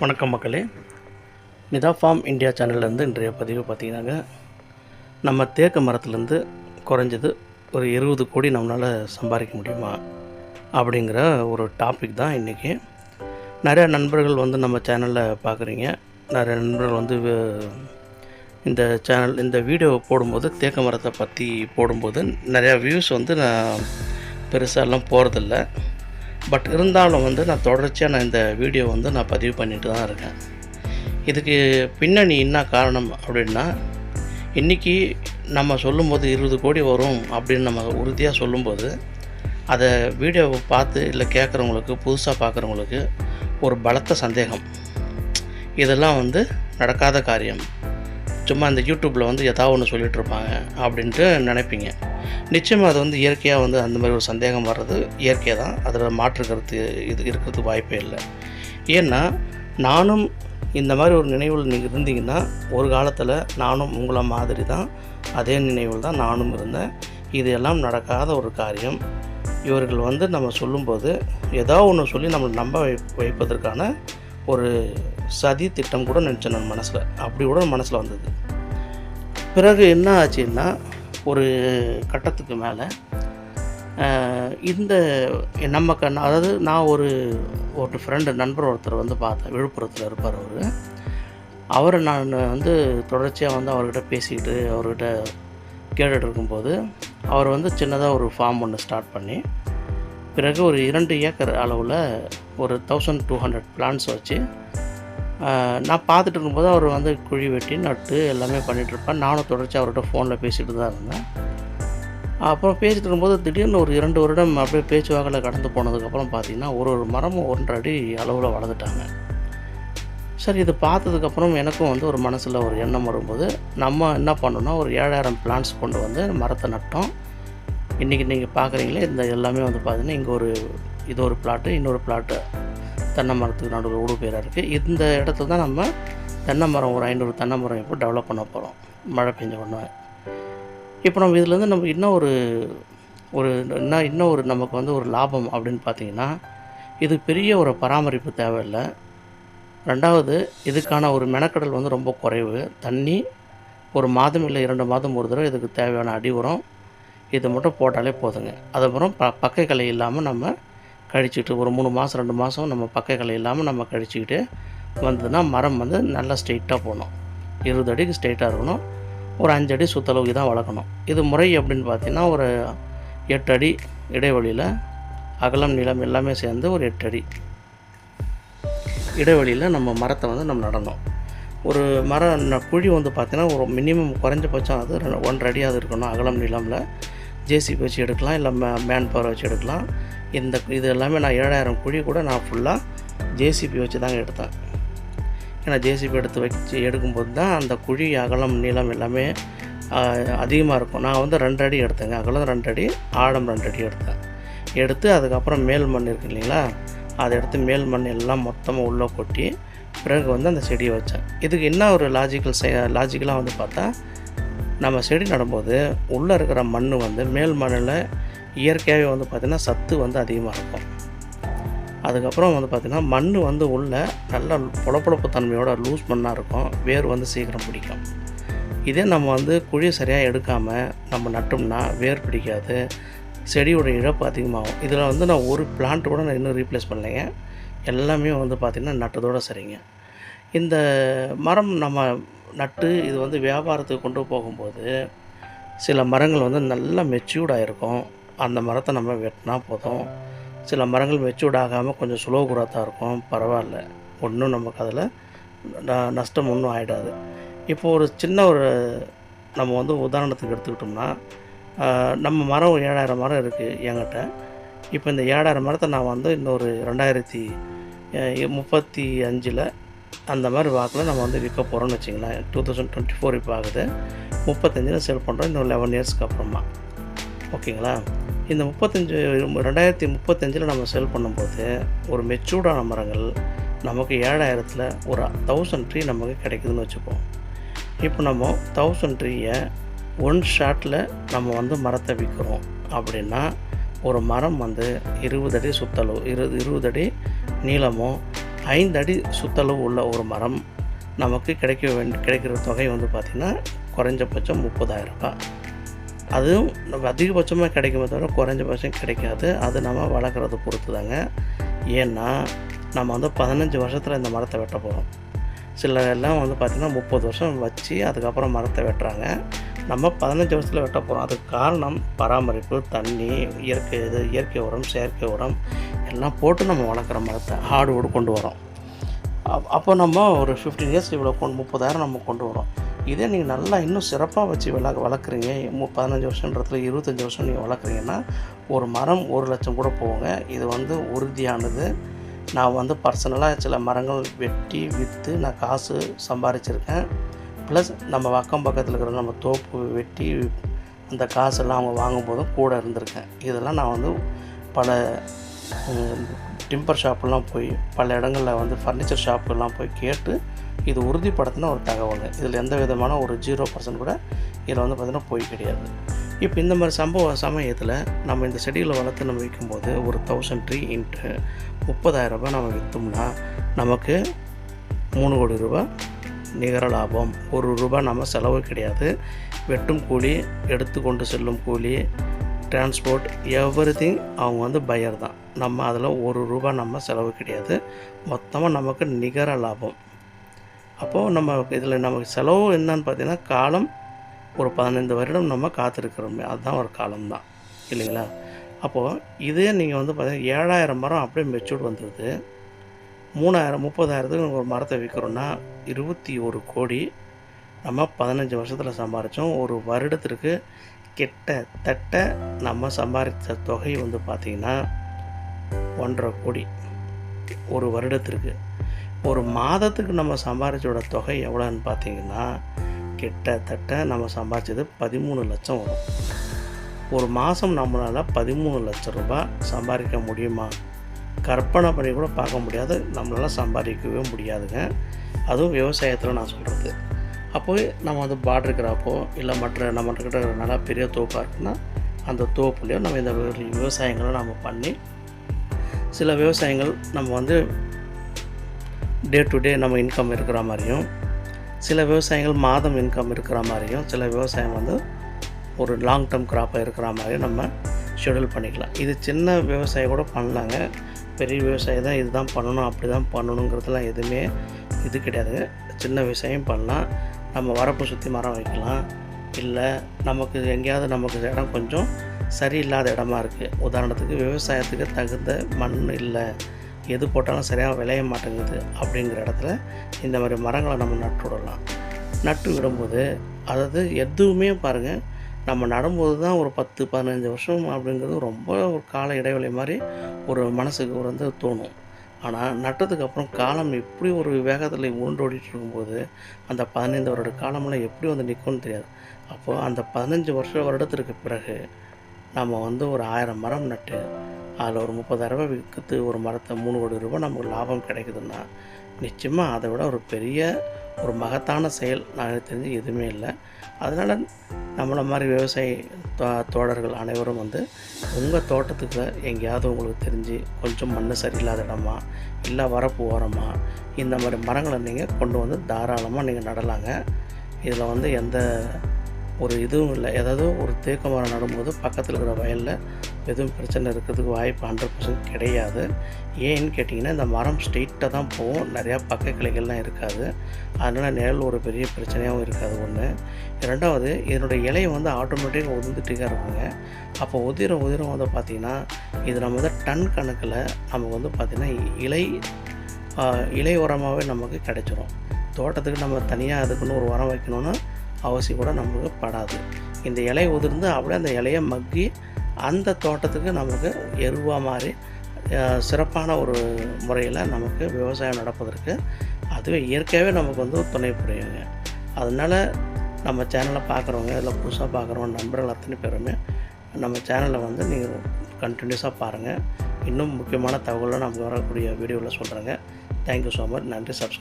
வணக்கம் மக்களே. Nita form India சேனல்லேருந்து இன்றைய பதிவு பார்த்தீங்கன்னாங்க. நம்ம தேக்க மரத்துலேருந்து குறைஞ்சது ஒரு இருபது கோடி நம்மளால் சம்பாதிக்க முடியுமா அப்படிங்கிற ஒரு டாபிக் தான் இன்றைக்கி நிறைய நண்பர்கள் வந்து நம்ம சேனலில் பார்க்குறீங்க. நிறைய நண்பர்கள் வந்து இந்த சேனல் இந்த வீடியோ போடும்போது தேக்கு மரத்தை பற்றி போடும்போது நிறையா வியூஸ் வந்து நான் பெருசாலாம் போகிறதில்ல பட் இருந்தாலும் வந்து நான் தொடர்ச்சியாக நான் இந்த வீடியோ வந்து நான் பதிவு பண்ணிட்டு தான் இருக்கேன். இதுக்கு பின்னணி என்ன காரணம் அப்படின்னா இன்றைக்கி நம்ம சொல்லும்போது இருபது கோடி வரும் அப்படின்னு நம்ம உறுதியாக சொல்லும்போது அதை வீடியோவை பார்த்து இல்லை கேட்குறவங்களுக்கு புதுசாக பார்க்குறவங்களுக்கு ஒரு பலத்த சந்தேகம். இதெல்லாம் வந்து நடக்காத காரியம். சும்மா இந்த யூடியூப்பில் வந்து எதாவது ஒன்று சொல்லிட்டு இருப்பாங்க அப்படின்ட்டு நினைப்பீங்க. நிச்சயமாக அது வந்து இயற்கையாக வந்து அந்த மாதிரி ஒரு சந்தேகம் வர்றது இயற்கை தான். அதில் மாற்று கருத்து இது இருக்கிறதுக்கு வாய்ப்பே இல்லை. ஏன்னா நானும் இந்த மாதிரி ஒரு நினைவில் நீங்கள் இருந்தீங்கன்னா ஒரு காலத்தில் நானும் உங்களை மாதிரி தான் அதே நினைவில் தான் நானும் இருந்தேன். இது எல்லாம் நடக்காத ஒரு காரியம். இவர்கள் வந்து நம்ம சொல்லும்போது ஏதோ ஒன்று சொல்லி நம்மளை நம்ப வை வைப்பதற்கான ஒரு சதி திட்டம் கூட நினச்சேன் நான் மனசில். அப்படி கூட மனசில் வந்தது. பிறகு என்ன ஆச்சுன்னா ஒரு கட்டத்துக்கு மேலே இந்த நம்ம கண் அதாவது நான் ஒரு ஒரு ஃப்ரெண்டு நண்பர் ஒருத்தர் வந்து பார்த்தேன் விழுப்புரத்தில் இருப்பார் அவர். அவரை நான் வந்து தொடர்ச்சியாக வந்து அவர்கிட்ட பேசிக்கிட்டு அவர்கிட்ட கேட்டுகிட்டு இருக்கும்போது அவர் வந்து சின்னதாக ஒரு ஃபார்ம் ஒன்று ஸ்டார்ட் பண்ணி பிறகு ஒரு இரண்டு ஏக்கர் அளவில் ஒரு தௌசண்ட் டூ ஹண்ட்ரட் பிளான்ஸ் வச்சு நான் பார்த்துட்டு இருக்கும்போது அவர் வந்து குழி வெட்டி நட்டு எல்லாமே பண்ணிகிட்டு இருப்பேன் நானும் தொடர்ச்சி அவர்கிட்ட ஃபோனில் பேசிகிட்டு தான் இருந்தேன். அப்புறம் பேசிகிட்டு இருக்கும்போது திடீர்னு ஒரு இரண்டு வருடம் அப்படியே பேச்சுவாக்கில் கடந்து போனதுக்கப்புறம் பார்த்தீங்கன்னா ஒரு ஒரு மரமும் ஒன்றரை அடி அளவில் வளர்ந்துட்டாங்க. சரி இது பார்த்ததுக்கப்புறம் எனக்கும் வந்து ஒரு மனசில் ஒரு எண்ணம் வரும்போது நம்ம என்ன பண்ணோன்னா ஒரு ஏழாயிரம் பிளான்ஸ் கொண்டு வந்து மரத்தை நட்டோம். இன்றைக்கி நீங்கள் பார்க்குறீங்களே இந்த எல்லாமே வந்து பார்த்தீங்கன்னா இங்கே ஒரு இது ஒரு பிளாட்டு இன்னொரு பிளாட்டு தென்னை மரத்துக்கு நடுவில் ஊடு பேராக இருக்குது இந்த இடத்துல தான் நம்ம தென்னை மரம் ஒரு ஐநூறு தென்னை மரம் இப்போ டெவலப் பண்ண போகிறோம் மழை பெஞ்ச உடனே. இப்போ நம்ம இதுலேருந்து நம்ம இன்னும் ஒரு ஒரு இன்னும் இன்னும் ஒரு நமக்கு வந்து ஒரு லாபம் அப்படின்னு பார்த்தீங்கன்னா இது பெரிய ஒரு பராமரிப்பு தேவையில்லை. ரெண்டாவது இதுக்கான ஒரு மெனக்கடல் வந்து ரொம்ப குறைவு. தண்ணி ஒரு மாதம் இல்லை இரண்டு மாதம் ஒரு தடவை இதுக்கு தேவையான அடி உரம் இது மட்டும் போட்டாலே போதுங்க. அதுக்கப்புறம் ப பக்கை கலை இல்லாமல் நம்ம கழிச்சிக்கிட்டு ஒரு மூணு மாதம் ரெண்டு மாதம் நம்ம பக்கைகளை இல்லாமல் நம்ம கழிச்சிக்கிட்டு வந்ததுன்னா மரம் வந்து நல்லா ஸ்ட்ரெயிட்டாக போகணும். இருபது அடிக்கு ஸ்ட்ரெயிட்டாக இருக்கணும். ஒரு அஞ்சு அடி சுத்தளவுக்கு தான் வளர்க்கணும். இது முறை அப்படின்னு பார்த்தீங்கன்னா ஒரு எட்டு அடி இடைவெளியில் அகலம் நீளம் எல்லாமே சேர்ந்து ஒரு எட்டு அடி இடைவெளியில் நம்ம மரத்தை வந்து நம்ம நடணும். ஒரு மரம் ந- குழி வந்து பார்த்திங்கன்னா ஒரு மினிமம் குறைஞ்சபட்சம் அது ஒன்றரை அடியாவது இருக்கணும். அகலம் நீளமில் ஜேசிபி வச்சு எடுக்கலாம் இல்லை மே மேன் பவர் வச்சு எடுக்கலாம். இந்த இது எல்லாமே நான் ஏழாயிரம் குழி கூட நான் ஃபுல்லாக ஜேசிபி வச்சு தாங்க எடுத்தேன். ஏன்னா ஜேசிபி எடுத்து வச்சு எடுக்கும்போது தான் அந்த குழி அகலம் நீளம் எல்லாமே அதிகமாக இருக்கும். நான் வந்து ரெண்டு அடி எடுத்தேங்க. அகலம் ரெண்டு அடி ஆழம் ரெண்டு அடி எடுத்தேன். எடுத்து அதுக்கப்புறம் மேல் மண் இருக்கு இல்லைங்களா? அதை எடுத்து மேல் மண் எல்லாம் மொத்தமாக உள்ளே கொட்டி பிறகு வந்து அந்த செடியை வச்சேன். இதுக்கு என்ன ஒரு லாஜிக்கல் செய் லாஜிக்கலாக வந்து பார்த்தா நம்ம செடி நடும்போது உள்ளே இருக்கிற மண் வந்து மேல் மண்ணில் இயற்கையாகவே வந்து பார்த்திங்கன்னா சத்து வந்து அதிகமாக இருக்கும். அதுக்கப்புறம் வந்து பார்த்திங்கன்னா மண் வந்து உள்ளே நல்ல பொழப்பொழப்பு தன்மையோட லூஸ் மண்ணாக இருக்கும். வேர் வந்து சீக்கிரம் பிடிக்கும். இதே நம்ம வந்து குழி சரியாக எடுக்காமல் நம்ம நட்டோம்னா வேர் பிடிக்காது. செடியோட இழப்பு அதிகமாகும். இதில் வந்து நான் ஒரு பிளான்ட் கூட நான் இன்னும் ரீப்ளேஸ் பண்ணலைங்க. எல்லாமே வந்து பார்த்திங்கன்னா நட்டதோடு சரிங்க. இந்த மரம் நம்ம நட்டு இது வந்து வியாபாரத்துக்கு கொண்டு போகும்போது சில மரங்கள் வந்து நல்லா மெச்சூர்டாக இருக்கும் அந்த மரத்தை நம்ம வெட்டினா போதும். சில மரங்கள் மெச்சூர்ட் ஆகாமல் கொஞ்சம் ஸ்லோ குரோத்தாக இருக்கும். பரவாயில்ல. ஒன்றும் நமக்கு அதில் நஷ்டம் ஒன்றும் ஆகிடாது இப்போ ஒரு சின்ன ஒரு நம்ம வந்து உதாரணத்துக்கு எடுத்துக்கிட்டோம்னா நம்ம மரம் ஏழாயிரம் மரம் இருக்குது என்கிட்ட. இப்போ இந்த ஏழாயிரம் மரத்தை நான் வந்து இன்னொரு ரெண்டாயிரத்தி முப்பத்தி அஞ்சில் அந்த மாதிரி வாக்கில் நம்ம வந்து விற்க போகிறோம்னு வச்சிங்களேன் டூ தௌசண்ட் டுவெண்ட்டி ஃபோர் இப்போ ஆகுது. முப்பத்தஞ்சில் சேல் பண்ணுறோம் இன்னும் லெவன் இயர்ஸ்க்கு அப்புறமா. ஓகேங்களா? இந்த முப்பத்தஞ்சு ரெண்டாயிரத்தி முப்பத்தஞ்சில் நம்ம செல் பண்ணும்போது ஒரு மெச்சூர்டான மரங்கள் நமக்கு ஏழாயிரத்தில் ஒரு தௌசண்ட் ட்ரீ நமக்கு கிடைக்குதுன்னு வச்சுப்போம். இப்போ நம்ம தௌசண்ட் ட்ரீயை ஒன் ஷாட்டில் நம்ம வந்து மரத்தை விற்கிறோம் அப்படின்னா ஒரு மரம் வந்து இருபது அடி சுத்தளவு இருபது இருபது அடி நீளமும் ஐந்து அடி சுத்தளவு உள்ள ஒரு மரம் நமக்கு கிடைக்க வேண்டி கிடைக்கிற தொகை வந்து பார்த்திங்கன்னா குறைஞ்சபட்சம் முப்பதாயிரம் ரூபாய். அதுவும் நம்ம அதிகபட்சமாக கிடைக்குமே தவிர குறைஞ்சபட்சம் கிடைக்காது. அது நம்ம வளர்க்குறத பொறுத்து தாங்க ஏன்னா நம்ம வந்து பதினஞ்சு வருஷத்தில் இந்த மரத்தை வெட்ட போகிறோம் சில எல்லாம் வந்து பார்த்திங்கன்னா முப்பது வருஷம் வச்சு அதுக்கப்புறம் மரத்தை வெட்டுறாங்க. நம்ம பதினஞ்சு வருஷத்தில் வெட்ட போகிறோம் அதுக்கு காரணம் பராமரிப்பு தண்ணி இயற்கை இது இயற்கை உரம் செயற்கை உரம் எல்லாம் போட்டு நம்ம வளர்க்குற மரத்தை ஹார்ட்வுட் கொண்டு வரோம். அப் அப்போ நம்ம ஒரு ஃபிஃப்டீன் இயர்ஸ் இவ்வளோ கொண்டு முப்பதாயிரம் நம்ம கொண்டு வரோம். இதே நீங்கள் நல்லா இன்னும் சிறப்பாக வச்சு விளா வளர்க்குறீங்க. பதினஞ்சு வருஷன்றதுல இருபத்தஞ்சி வருஷம் நீங்கள் வளர்க்குறீங்கன்னா ஒரு மரம் ஒரு லட்சம் கூட போகுங்க. இது வந்து உறுதியானது. நான் வந்து பர்சனலாக சில மரங்கள் வெட்டி விற்று நான் காசு சம்பாரிச்சிருக்கேன். ப்ளஸ் நம்ம அக்கம் பக்கத்தில் இருக்கிற நம்ம தோப்பு வெட்டி அந்த காசெல்லாம் அவங்க வாங்கும்போதும் கூட இருந்திருக்கேன். இதெல்லாம் நான் வந்து பல டிம்பர் ஷாப்புலாம் போய் பல இடங்களில் வந்து ஃபர்னிச்சர் ஷாப்புலாம் போய் கேட்டு இது உறுதிப்படுத்தின ஒரு தகவல். இதில் எந்த விதமான ஒரு ஜீரோ பர்சன்ட் கூட இதில் வந்து பார்த்திங்கன்னா போய் கிடையாது. இப்போ இந்த மாதிரி சம்பவ சமயத்தில் நம்ம இந்த செடிகளை வளர்த்து நம்ம விற்கும்போது ஒரு தௌசண்ட் ட்ரீ இன்ட்டு முப்பதாயிரம் ரூபாய் நம்ம விற்றோம்னா நமக்கு மூணு கோடி ரூபா நிகர லாபம். ஒரு ரூபாய் நம்ம செலவு கிடையாது. வெட்டும் கூலி எடுத்து கொண்டு செல்லும் கூலி டிரான்ஸ்போர்ட் எவ்ரி திங் அவங்க வந்து பையர் தான். நம்ம அதில் ஒரு ரூபா நம்ம செலவு கிடையாது. மொத்தமாக நமக்கு நிகர லாபம். அப்போது நம்ம இதில் நமக்கு செலவு என்னன்னு பார்த்தீங்கன்னா காலம் ஒரு பதினைந்து வருடம் நம்ம காத்திருக்கிறோமே. அதுதான் ஒரு காலம் தான் இல்லைங்களா? அப்போது இதே நீங்கள் வந்து பார்த்தீங்கன்னா ஏழாயிரம் மரம் அப்படியே மெச்சூர்ட் வந்துடுது மூணாயிரம் முப்பதாயிரத்துக்கு ஒரு மரத்தை விற்கிறோன்னா இருபத்தி ஒரு கோடி நம்ம பதினஞ்சு வருஷத்தில் சம்பாரித்தோம் ஒரு வருடத்திற்கு கிட்டத்தட்ட நம்ம சம்பாதித்த தொகை வந்து பார்த்திங்கன்னா ஒன்றரை கோடி ஒரு வருடத்திற்கு. ஒரு மாதத்துக்கு நம்ம சம்பாரிச்சோட தொகை எவ்வளோன்னு பார்த்தீங்கன்னா கிட்டத்தட்ட நம்ம சம்பாதிச்சது பதிமூணு லட்சம் வரும். ஒரு மாதம் நம்மளால் பதிமூணு லட்சம் ரூபாய் சம்பாதிக்க முடியுமா? கற்பனை பண்ணி கூட பார்க்க முடியாது. நம்மளால் சம்பாதிக்கவே முடியாதுங்க. அதுவும் விவசாயத்தில் நான் சொல்கிறது அப்போ நம்ம வந்து பாட்ரு இருக்கிறப்போ இல்லை மற்ற நம்மகிட்ட நல்லா பெரிய தோப்பாக இருக்குன்னா அந்த தோப்புலேயோ நம்ம இந்த விவசாயங்களை நம்ம பண்ணி சில விவசாயங்கள் நம்ம வந்து டே டு டே நம்ம இன்கம் இருக்கிற மாதிரியும் சில விவசாயங்கள் மாதம் இன்கம் இருக்கிற மாதிரியும் சில விவசாயம் வந்து ஒரு லாங் டேர்ம் கிராப்பாக இருக்கிற மாதிரியும் நம்ம ஷெடியூல் பண்ணிக்கலாம். இது சின்ன விவசாயம் கூட பண்ணலாங்க. பெரிய விவசாயி தான் இதுதான் பண்ணணும் அப்படி தான் பண்ணணுங்கிறதுலாம் எதுவுமே இது கிடையாதுங்க சின்ன விவசாயம் பண்ணலாம். நம்ம வரப்பு சுற்றி மரம் வைக்கலாம். இல்லை நமக்கு எங்கேயாவது நமக்கு இடம் கொஞ்சம் சரியில்லாத இடமா இருக்குது உதாரணத்துக்கு விவசாயத்துக்கு தகுந்த மண் இல்லை. எது போட்டாலும் சரியாக விளைய மாட்டேங்குது அப்படிங்கிற இடத்துல இந்த மாதிரி மரங்களை நம்ம நட்டு விடலாம். நட்டு விடும்போது அதாவது எதுவுமே பாருங்கள் நம்ம நடும்போது தான் ஒரு பத்து பதினஞ்சு வருஷம் அப்படிங்கிறது ரொம்ப ஒரு கால இடைவெளி மாதிரி ஒரு மனசுக்கு வந்து தோணும். ஆனால் நட்டதுக்கு அப்புறம் காலம் எப்படி ஒரு வேகத்தில் உருண்டோடிட்டு இருக்கும்போது அந்த பதினைந்து வருட காலமெல்லாம் எப்படி வந்து நிற்கும்னு தெரியாது. அப்போது அந்த பதினஞ்சு வருஷ வருடத்திற்கு பிறகு நம்ம வந்து ஒரு ஆயிரம் மரம் நட்டு அதில் ஒரு முப்பதாயிரம் ரூபாய் விற்கிறது ஒரு மரத்தை மூணு கோடி ரூபாய் நமக்கு லாபம் கிடைக்குதுன்னா நிச்சயமாக அதை விட ஒரு பெரிய ஒரு மகத்தான செயல் நான் எனக்கு தெரிஞ்சு எதுவுமே இல்லை. அதனால் நம்மளை மாதிரி விவசாயி தோ- தோழர்கள் அனைவரும் வந்து உங்கள் தோட்டத்துக்கு எங்கேயாவது உங்களுக்கு தெரிஞ்சு கொஞ்சம் மண் சரியில்லாத இடமா இல்லை வரப்பு ஓரமா இந்த மாதிரி மரங்களை நீங்கள் கொண்டு வந்து தாராளமாக நீங்கள் நடலாங்க. இதில் வந்து எந்த ஒரு இதுவும் இல்லை. ஏதாவது ஒரு தேக்கு மரம் நடும்போது பக்கத்தில் இருக்கிற வயலில் எதுவும் பிரச்சனை இருக்கிறதுக்கு வாய்ப்பு ஹண்ட்ரட் பர்சன்ட் கிடையாது. ஏன்னு கேட்டிங்கன்னா இந்த மரம் ஸ்ட்ரெயிட்டாக தான் போகும். நிறையா பக்க கிளைகள்லாம் இருக்காது. அதனால் நிழல் ஒரு பெரிய பிரச்சனையாகவும் இருக்காது ஒன்று ரெண்டாவது இதனுடைய இலையை வந்து ஆட்டோமேட்டிக்காக உதிர்ந்துட்டே இருக்குங்க. அப்போ உதிர உதிரம் வந்து பார்த்திங்கன்னா இது நம்ம வந்து டன் கணக்கில் நமக்கு வந்து பார்த்திங்கன்னா இலை இலை உரமாகவே நமக்கு கிடைச்சிரும். தோட்டத்துக்கு நம்ம தனியாக அதுக்குன்னு ஒரு உரம் வைக்கணுன்னா அவசியம் கூட நமக்கு படாது. இந்த இலை உதிர்ந்து அப்படியே அந்த இலையை மக்கி அந்த தோட்டத்துக்கு நமக்கு எருவாக மாதிரி சிறப்பான ஒரு முறையில் நமக்கு விவசாயம் நடப்பதற்கு அதுவே இயற்கையாகவே நமக்கு வந்து துணை புரியுங்க. அதனால் நம்ம சேனலை பார்க்குறவங்க இதில் புதுசாக பார்க்குறவங்க நண்பர்கள் அத்தனை பேருமே நம்ம சேனலை வந்து நீங்கள் கண்டினியூஸாக பாருங்கள் இன்னும் முக்கியமான தகவலை நமக்கு வரக்கூடிய வீடியோவில் சொல்கிறேங்க தேங்க்யூ ஸோ மச் நன்றி சப்ஸ்கிரைப்